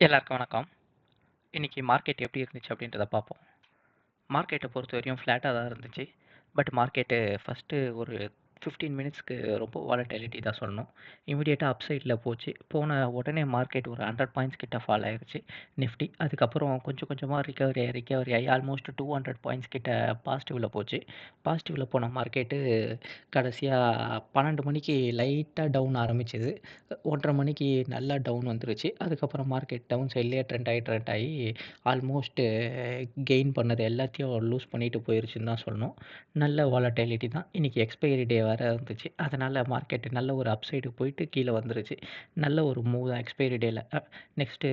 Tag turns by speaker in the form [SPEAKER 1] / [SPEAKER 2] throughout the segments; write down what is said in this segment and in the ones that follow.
[SPEAKER 1] எல்லாருக்கும் வணக்கம். இன்றைக்கி மார்க்கெட் எப்படி இருந்துச்சு அப்படின்றத பார்ப்போம். மார்க்கெட்டை பொறுத்த வரையும் ஃப்ளாட்டாக தான் இருந்துச்சு. பட் மார்க்கெட்டு ஃபஸ்ட்டு ஒரு 15 மினிட்ஸ்க்கு ரொம்ப வாலட்டிலிட்டி தான் சொல்லணும். இமீடியட்டாக அப் சைட்ல போச்சு. போன உடனே மார்க்கெட் ஒரு 100 பாயிண்ட்ஸ் கிட்ட ஃபால் ஆயிடுச்சு நிஃப்டி. அதுக்கப்புறம் கொஞ்சம் கொஞ்சமாக ரிகவரி ஆகி ரிகவரி ஆகி ஆல்மோஸ்ட் 200 பாயிண்ட்ஸ் கிட்ட பாசிட்டிவில் போச்சு. பாசிட்டிவில் போன மார்க்கெட்டு கடைசியாக பன்னெண்டு மணிக்கு லைட்டாக டவுன் ஆரம்பிச்சது. 1:30 மணிக்கு நல்லா டவுன் வந்துருச்சு. அதுக்கப்புறம் மார்க்கெட் டவுன் சைட்லேயே ட்ரெண்ட் ஆகி ட்ரெண்ட் ஆகி ஆல்மோஸ்ட் கெயின் பண்ணது எல்லாத்தையும் லூஸ் பண்ணிட்டு போயிருச்சுன்னு தான் சொல்லணும். நல்ல வாலட்டிலிட்டி தான். இன்றைக்கி எக்ஸ்பைரி டே வேறு இருந்துச்சு. அதனால் மார்க்கெட்டு நல்ல ஒரு அப் சைடு போயிட்டு கீழே வந்துருச்சு. நல்ல ஒரு மூவ் தான் எக்ஸ்பைரி டேயில் next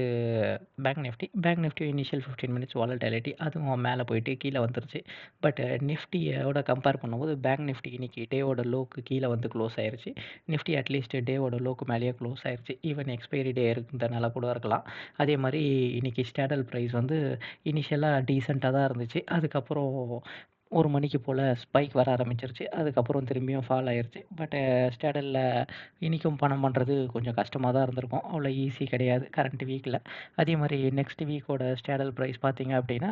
[SPEAKER 1] bank Nifty. Bank Nifty initial 15 minutes volatility அதுவும் மேலே போயிட்டு கீழே வந்துருச்சு. பட் நிஃப்டியோட கம்பேர் பண்ணும்போது பேங்க் நிஃப்டி இன்னைக்கு டேவோட லோக்கு கீழே வந்து க்ளோஸ் ஆயிருச்சு. நிஃப்டி அட்லீஸ்ட் டேவோட லோக்கு மேலேயே க்ளோஸ் ஆயிருச்சு. ஈவன் எக்ஸ்பைரி டே இருந்தனால கூட இருக்கலாம். அதே மாதிரி இன்னைக்கு ஸ்டேடல் ப்ரைஸ் வந்து இனிஷியலாக டீசெண்டாக தான் இருந்துச்சு. அதுக்கப்புறம் ஒரு மணிக்கு போல் ஸ்பைக் வர ஆரம்பிச்சிருச்சு. அதுக்கப்புறம் திரும்பியும் ஃபால் ஆயிடுச்சு பட் ஸ்டேடலில் இன்றைக்கும் பணம் பண்ணுறது கொஞ்சம் கஷ்டமாக தான் இருந்திருக்கும். அவ்வளோ ஈஸி கிடையாது கரண்ட் வீக்கில் அதே மாதிரி நெக்ஸ்ட் வீக்கோட ஸ்டேடல் ப்ரைஸ் பார்த்தீங்க அப்படின்னா,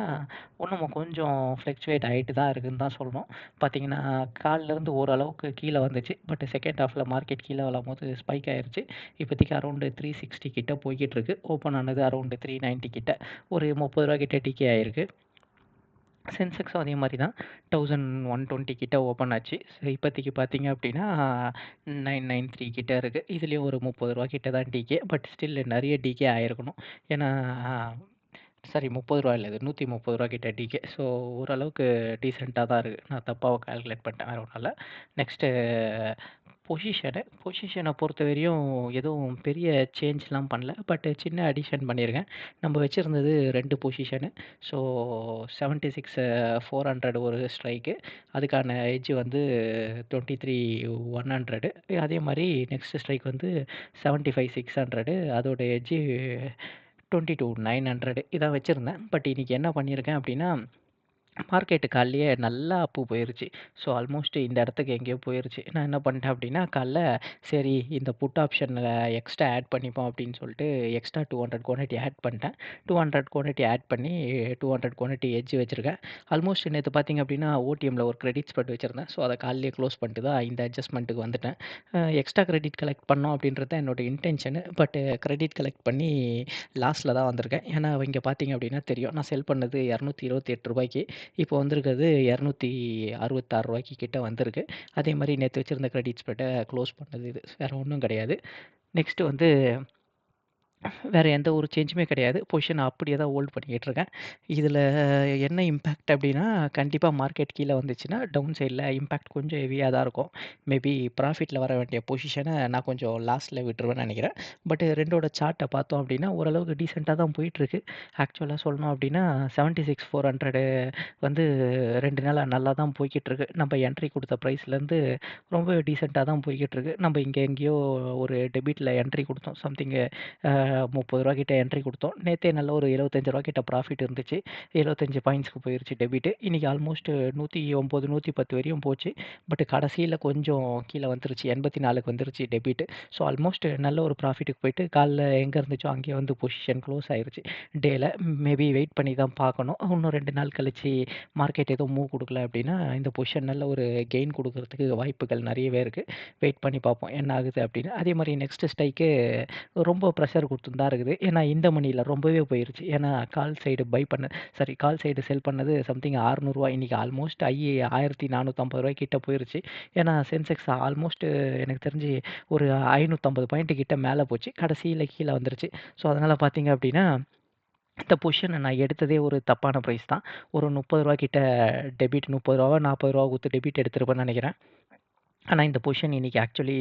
[SPEAKER 1] ஒன்றும் கொஞ்சம் ஃப்ளக்சுவேட் ஆகிட்டு தான் இருக்குன்னு தான் சொல்லணும். பார்த்தீங்கன்னா, காலைலருந்து ஓரளவுக்கு கீழே வந்துச்சு. பட் செகண்ட் ஹாஃபில் மார்க்கெட் கீழே வரும் போது ஸ்பைக் ஆயிடுச்சு இப்போதைக்கு அரௌண்டு த்ரீ சிக்ஸ்டி கிட்ட போய்கிட்டு இருக்கு. ஓப்பன் ஆனது அரௌண்டு த்ரீ நைன்ட்டி கிட்ட. ஒரு முப்பது ரூபா கிட்ட டிகே ஆயிருக்கு. சென்செக்ஸும் அதே மாதிரி தான். 1120 கிட்ட ஓப்பன் ஆச்சு. ஸோ இப்போதைக்கு பார்த்தீங்க அப்படின்னா, 993 கிட்ட இருக்குது இதுலேயும் ஒரு முப்பது ரூபா கிட்ட தான் டிகே. பட் ஸ்டில் நிறைய டிகே ஆயிருக்கணும். ஏன்னா சாரி முப்பது ரூபா இல்லை இது ரூ. 130 கிட்ட டிகே. ஸோ ஓரளவுக்கு டீசெண்டாக தான் இருக்குது நான் தப்பாக கால்குலேட் பண்ணிட்டேன். வேறு ஒண்ணும் நெக்ஸ்ட்டு பொசிஷனு. பொசிஷன பொறுத்தவரையும் எதுவும் பெரிய சேஞ்ச்லாம் பண்ணல. பட் சின்ன அடிஷன் பண்ணியிருக்கேன். நம்ம வச்சுருந்தது ரெண்டு பொசிஷனு. ஸோ 76,400 ஒரு ஸ்ட்ரைக்கு. அதுக்கான எட்ஜ் வந்து 23,100 அதே மாதிரி நெக்ஸ்ட் ஸ்ட்ரைக் வந்து 75,600 அதோட hedge twenty two nine hundred இதான் வச்சுருந்தேன் பட் இன்னைக்கு என்ன பண்ணியிருக்கேன் அப்படின்னா, மார்க்கெட்டு காலையே நல்லா அப்பு போயிருச்சு. ஸோ ஆல்மோஸ்ட் இந்த இடத்துக்கு எங்கேயோ போயிருச்சு. நான் என்ன பண்ணிட்டேன் அப்படின்னா, காலைல சரி இந்த புட் ஆப்ஷனில் எக்ஸ்ட்ரா ஆட் பண்ணிப்போம் அப்படின்னு சொல்லிட்டு எக்ஸ்ட்ரா 200 குவான்டிட்டி ஆட் பண்ணிட்டேன். 200 குவான்டிட்டி ஆட் பண்ணி 200 குவான்டிட்டி எஜ்ஜி வச்சுருக்கேன் ஆல்மோஸ்ட் நேற்று பார்த்தீங்க அப்படின்னா, ஓடிஎம்மில் ஒரு கிரெடிட் ஸ்பெட் வச்சுருந்தேன் ஸோ அதை காலையிலே க்ளோஸ் பண்ணிட்டு தான் இந்த அட்ஜஸ்ட்மெண்ட்டுக்கு வந்துட்டேன். எக்ஸ்ட்ரா கிரெடிட் கலெக்ட் பண்ணணும் அப்படின்றது தான் என்னோட இன்டென்ஷனு. பட் கிரெடிட் கலெக்ட் பண்ணி லாஸ்ட்டில் தான் வந்திருக்கேன். ஏன்னா இங்கே பார்த்தீங்க அப்படின்னா தெரியும். நான் செல் பண்ணது இரநூத்தி இருபத்தி எட்டு ரூபாய்க்கு இப்போ வந்திருக்கிறது இரநூத்தி அறுபத்தாறு ரூபாய்க்கு கிட்டே வந்திருக்கு. அதே மாதிரி நேற்று வச்சுருந்த கிரெடிட் ஸ்பெட்டை க்ளோஸ் பண்ணது இது. வேறு ஒன்றும் கிடையாது. நெக்ஸ்ட்டு வந்து வேறு எந்த ஒரு சேஞ்சுமே கிடையாது. பொசிஷன் அப்படியே தான் ஹோல்ட் பண்ணிக்கிட்டு இருக்கேன். இதில் என்ன இம்பேக்ட் அப்படின்னா, கண்டிப்பாக மார்க்கெட் கீழே வந்துச்சுன்னா, டவுன் சைடில் இம்பேக்ட் கொஞ்சம் ஹெவியாக தான் இருக்கும். மேபி ப்ராஃபிட்டில் வர வேண்டிய பொசிஷனை நான் கொஞ்சம் லாஸ்ட்டில் விட்டுருவேன்னு நினைக்கிறேன் பட் ரெண்டோட சார்ட்டை பார்த்தோம் அப்படின்னா, ஓரளவுக்கு டீசெண்டாக தான் போயிட்டுருக்கு. ஆக்சுவலாக சொல்லணும் அப்படின்னா, 76,400 வந்து ரெண்டு நாளாக நல்லா தான் போய்கிட்டுருக்கு நம்ம என்ட்ரி கொடுத்த ப்ரைஸ்லேருந்து ரொம்ப டீசெண்டாக தான் போய்கிட்டுருக்கு நம்ம இங்கே எங்கேயோ ஒரு டெபிட்டில் என்ட்ரி கொடுத்தோம் சம்திங் அ ரூ. 30 கிட்ட என்ட்ரி கொடுத்தோம் நேற்றே நல்ல ஒரு ரூ. 75 கிட்ட ப்ராஃபிட் இருந்துச்சு. 75 பாயிண்ட்ஸ்க்கு போயிருச்சு டெபிட். இன்றைக்கி ஆல்மோஸ்ட் 109, 110 வரையும் போச்சு. பட் கடைசியில் கொஞ்சம் கீழே வந்துருச்சு. 84க்கு வந்துருச்சு டெபிட். ஸோ ஆல்மோஸ்ட் நல்ல ஒரு ப்ராஃபிட்டுக்கு போயிட்டு காலைல எங்கே இருந்துச்சோ அங்கேயே வந்து பொசிஷன் க்ளோஸ் ஆயிருச்சு. டேல மேபி வெயிட் பண்ணி தான் பார்க்கணும். இன்னும் ரெண்டு நாள் கழிச்சு மார்க்கெட் எதுவும் மூவ் கொடுக்கல அப்படின்னா, இந்த பொசிஷன் நல்ல ஒரு கெயின் கொடுக்கறதுக்கு வாய்ப்புகள் நிறையவே இருக்குது வெயிட் பண்ணி பார்ப்போம். என்ன ஆகுது அப்படின்னு. அதே மாதிரி நெக்ஸ்ட் ஸ்டைக்கு ரொம்ப ப்ரெஷர் கொடுத்து தான் இருக்குது. ஏன்னா இந்த மணியில் ரொம்பவே போயிடுச்சு ஏன்னா கால் சைடு பை பண்ண சாரி கால் சைடு செல் பண்ணது சம்திங் ரூ. 600 இன்னைக்கு ஆல்மோஸ்ட் ஹை ரூ. 1,450 கிட்ட போயிருச்சு. ஏன்னா சென்செக்ஸ் ஆல்மோஸ்ட் எனக்கு தெரிஞ்சு ஒரு 550 பாயிண்ட் கிட்ட மேலே போச்சு. கடைசியில் கீழே வந்துருச்சு. ஸோ அதனால் பார்த்தீங்க அப்படின்னா, இந்த பொஷனை நான் எடுத்ததே ஒரு தப்பான ப்ரைஸ் தான். ஒரு முப்பது ரூபா கிட்ட டெபிட் முப்பது ரூபா நாற்பது ரூபா கொடுத்து டெபிட் எடுத்துருப்பேன்னு நினைக்கிறேன் ஆனால் இந்த பொசிஷன் இன்னைக்கு ஆக்சுவலி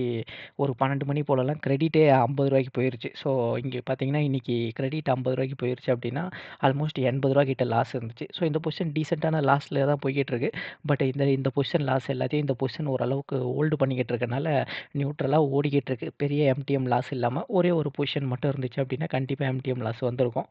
[SPEAKER 1] ஒரு 12 மணி போலலாம் கிரெடிட்டே ஐம்பது ரூபாய்க்கு போயிருச்சு. ஸோ இங்கே பார்த்தீங்கன்னா, இன்றைக்கி கிரெடிட் ஐம்பது ரூபாய்க்கு போயிருச்சு அப்படின்னா, ஆல்மோஸ்ட் எண்பது 80 கிட்ட லாஸ் இருந்துச்சு. ஸோ இந்த பொசிஷன் டீசெண்டான லாஸில் தான் போய்கிட்டு இருக்கு. பட் இந்த இந்த பொசிஷன் லாஸ் எல்லாத்தையும் இந்த பொசிஷன் ஓரளவுக்கு ஹோல்டு பண்ணிக்கிட்டு இருக்கனால, நியூட்ரலாக ஓடிக்கிட்டு இருக்கு. பெரிய எம்டிஎம் லாஸ் இல்லாமல் ஒரே ஒரு பொசிஷன் மட்டும் இருந்துச்சு அப்படின்னா, கண்டிப்பாக எம்டிஎம் லாஸ் வந்திருக்கும்.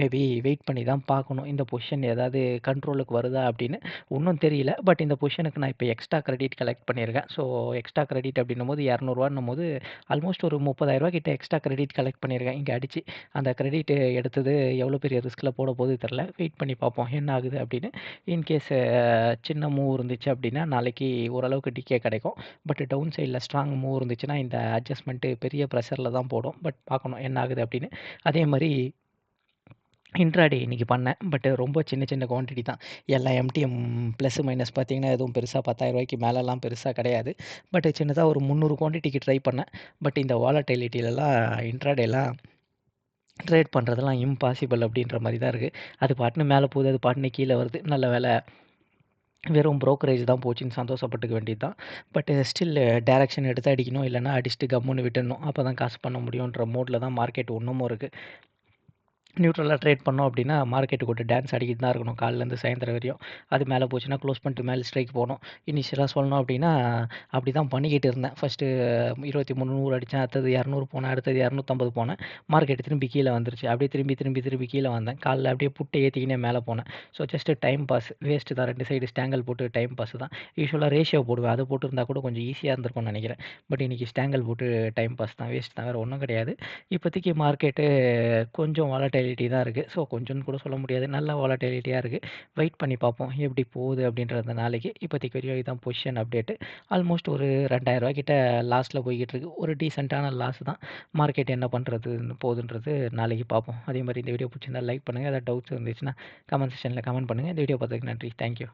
[SPEAKER 1] மேபி வெயிட் பண்ணி தான் பார்க்கணும். இந்த பொசிஷன் ஏதாவது கண்ட்ரோலுக்கு வருதா அப்படின்னு. ஒன்றும் தெரியல. பட் இந்த பொசிஷனுக்கு நான் இப்போ எக்ஸ்ட்ரா கிரெடிட் கலெக்ட் பண்ணியிருக்கேன். ஸோ எக்ஸ்ட்ரா கிரெடிட் அப்படின்னும்போது ரூ. 200 ஆல்மோஸ்ட் ஒரு ரூ. 30,000 கிட்ட எக்ஸ்ட்ரா கிரெடிட் கலெக்ட் பண்ணியிருக்கேன் இங்கே அடிச்சு. அந்த கிரெடிட் எடுத்தது எவ்வளோ பெரிய ரிஸ்கில் போட போகுது தெரில. வெயிட் பண்ணி பார்ப்போம் என்ன ஆகுது அப்படின்னு. இன்கேஸ் சின்ன மூவ் இருந்துச்சு அப்படின்னா நாளைக்கு ஓரளவுக்கு டிக்கே கிடைக்கும். பட் டவுன் சைடில் ஸ்ட்ராங் மூவ் இருந்துச்சுன்னா இந்த அட்ஜஸ்ட்மெண்ட்டு பெரிய ப்ரெஷரில் தான் போடும். பட் பார்க்கணும் என்ன ஆகுது அப்படின்னு. அதே மாதிரி இன்ட்ராடே இன்றைக்கி பண்ணேன். பட் ரொம்ப சின்ன சின்ன குவான்டிட்டி தான். எல்லா எம்டிஎம் ப்ளஸ் மைனஸ் பார்த்தீங்கன்னா எதுவும் பெருசா ரூ. 10,000க்கு மேலலாம் பெருசாக கிடையாது. பட் சின்னதாக ஒரு 300 குவான்டிட்டிக்கு ட்ரை பண்ணேன். பட் இந்த வாலட்டிலிட்டிலலாம் இன்ட்ராடேலாம் ட்ரேட் பண்ணுறதெல்லாம் இம்பாசிபிள் அப்படின்ற மாதிரி தான் இருக்குது. அது பாட்டுன்னு மேலே போகுது, அது பாட்டுன்னு கீழே வருது. நல்ல வேலை வெறும் ப்ரோக்கரேஜ் தான் போச்சுன்னு சந்தோஷப்பட்டுக்க வேண்டியது தான். பட் ஸ்டில் டேரெக்ஷன் எடுத்து அடிக்கணும். இல்லைனா அடிச்சுட்டு கம்முன்னு விட்டுடணும். அப்போ தான் காசு பண்ண முடியுன்ற மோடில் தான் மார்க்கெட் ஒன்றுமும் இருக்குது. நியூட்ரலாக ட்ரேட் பண்ணோம் அப்படின்னா மார்க்கெட்டு கூட டான்ஸ் ஆடிக்கிட்டு தான் இருக்கணும் காலைலேருந்து சாயந்தரம் வரையும். அது மேலே போச்சுன்னா க்ளோஸ் பண்ணிட்டு மேலே ஸ்ட்ரைக் போகணும். இனிஷியலாக சொல்லணும் அப்படின்னா அப்படி தான் பண்ணிக்கிட்டு இருந்தேன். ஃபஸ்ட்டு இருபத்தி மூணு நூறு அடித்தேன். அடுத்தது 200 போனேன். அடுத்தது 250 போனேன். மார்க்கெட் திரும்பி கீழே வந்துருச்சு. அப்படியே திரும்பி திரும்பி திரும்பி கீழே வந்தேன். காலைல அப்படியே புட்டை ஏற்றிக்கினே மேலே போனேன். So just time pass. Waste தான் ரெண்டு சைடு ஸ்டாங்கல் போட்டு டைம் பாஸ் தான். யூஸ்வலாக ரேஷியோ போடுவேன். அது போட்டிருந்தா கூட கொஞ்சம் ஈஸியாக இருந்திருக்கும்னு நினைக்கிறேன். பட் இன்றைக்கி ஸ்டாங்கல் போட்டு டைம் பாஸ் தான். வேஸ்ட் தான். வேறு ஒன்றும் கிடையாது. இப்போதைக்கு மார்க்கெட்டு கொஞ்சம் வாலட்டிலிட்டி தான் இருக்குது. ஸோ கொஞ்சம்னு கூட சொல்ல முடியாது. நல்ல வாலட்டிலிட்டியாக இருக்குது. வெயிட் பண்ணி பார்ப்போம். எப்படி போகுது அப்படின்றது நாளைக்கு. இப்போதைக்கு வரையும் இதுதான் பொசிஷன் அப்டேட்டு. ஆல்மோஸ்ட் ஒரு ரெண்டாயிரரூவா கிட்ட லாஸ்ட்டில் போய்கிட்டு இருக்கு. ஒரு டீசென்ட்டான லாஸ் தான். மார்க்கெட் என்ன பண்ணுறது போகுதுன்றது நாளைக்கு பார்ப்போம். அதே மாதிரி இந்த வீடியோ பிடிச்சிருந்தா லைக் பண்ணுங்கள் ஏதாவது டவுட்ஸ் இருந்துச்சுன்னா கமெண்ட் செக்ஷனில் கமெண்ட் பண்ணுங்க. இந்த வீடியோ பார்த்ததுக்கு நன்றி. Thank you.